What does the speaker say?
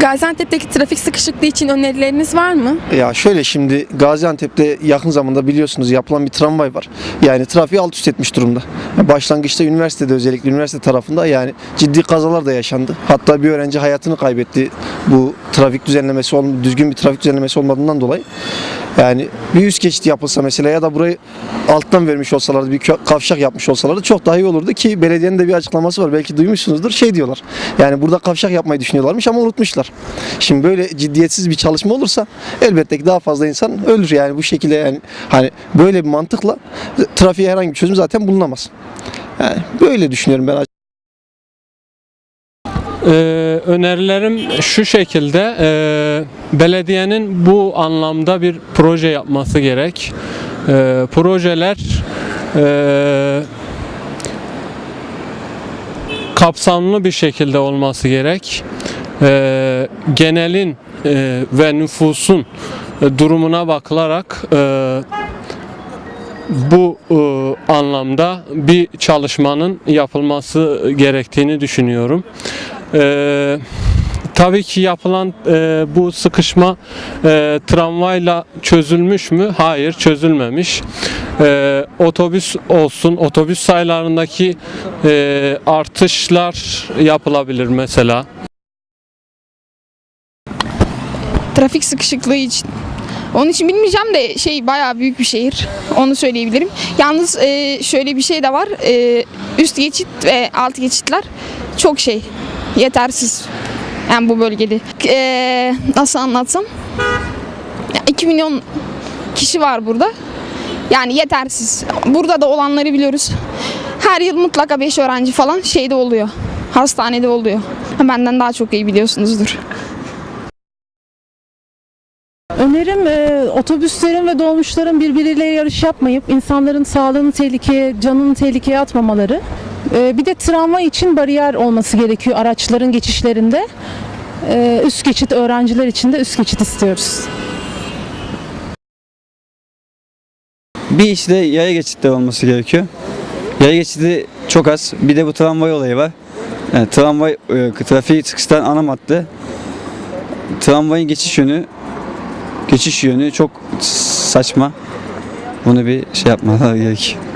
Gaziantep'teki trafik sıkışıklığı için önerileriniz var mı? Ya şöyle şimdi Gaziantep'te yakın zamanda biliyorsunuz yapılan bir tramvay var. Yani trafiği alt üst etmiş durumda. Başlangıçta üniversitede özellikle üniversite tarafında yani ciddi kazalar da yaşandı. Hatta bir öğrenci hayatını kaybetti bu trafik düzenlemesi düzgün bir trafik düzenlemesi olmadığından dolayı. Yani bir üst geçit yapılsa mesela ya da burayı alttan vermiş olsalardı bir kavşak yapmış olsalardı çok daha iyi olurdu ki belediyenin de bir açıklaması var belki duymuşsunuzdur şey diyorlar. Yani burada kavşak yapmayı düşünüyorlarmış ama unutmuşlar. Şimdi böyle ciddiyetsiz bir çalışma olursa elbette ki daha fazla insan ölür yani bu şekilde yani hani böyle bir mantıkla trafiğe herhangi bir çözüm zaten bulunamaz. Yani böyle düşünüyorum ben Ee, önerilerim şu şekilde e, belediyenin bu anlamda bir proje yapması gerek. E, projeler e, kapsamlı bir şekilde olması gerek. E, genelin e, ve nüfusun e, durumuna bakılarak e, bu e, anlamda bir çalışmanın yapılması gerektiğini düşünüyorum. E, tabii ki yapılan e, bu sıkışma e, tramvayla çözülmüş mü? Hayır, çözülmemiş. E, otobüs olsun, otobüs sayılarındaki e, artışlar yapılabilir mesela. Trafik sıkışıklığı için. Onun için bilmeyeceğim de şey bayağı büyük bir şehir. Onu söyleyebilirim. Yalnız e, şöyle bir şey de var. E, üst geçit ve alt geçitler çok şey yetersiz. Yani bu bölgede. E, nasıl anlatsam? Ya, 2 milyon kişi var burada. Yani yetersiz. Burada da olanları biliyoruz. Her yıl mutlaka 5 öğrenci falan şeyde oluyor. Hastanede oluyor. Benden daha çok iyi biliyorsunuzdur. Önerim e, otobüslerin ve dolmuşların birbiriyle yarış yapmayıp insanların sağlığını tehlikeye, canını tehlikeye atmamaları. E, bir de tramvay için bariyer olması gerekiyor araçların geçişlerinde. E, üst geçit öğrenciler için de üst geçit istiyoruz. Bir işte yaya geçitleri olması gerekiyor. Yaya geçidi çok az. Bir de bu tramvay olayı var. Yani tramvay e, trafiği sıkıştıran ana madde. Tramvayın geçiş yönü geçiş yönü çok saçma. Bunu bir şey yapmaları gerekiyor.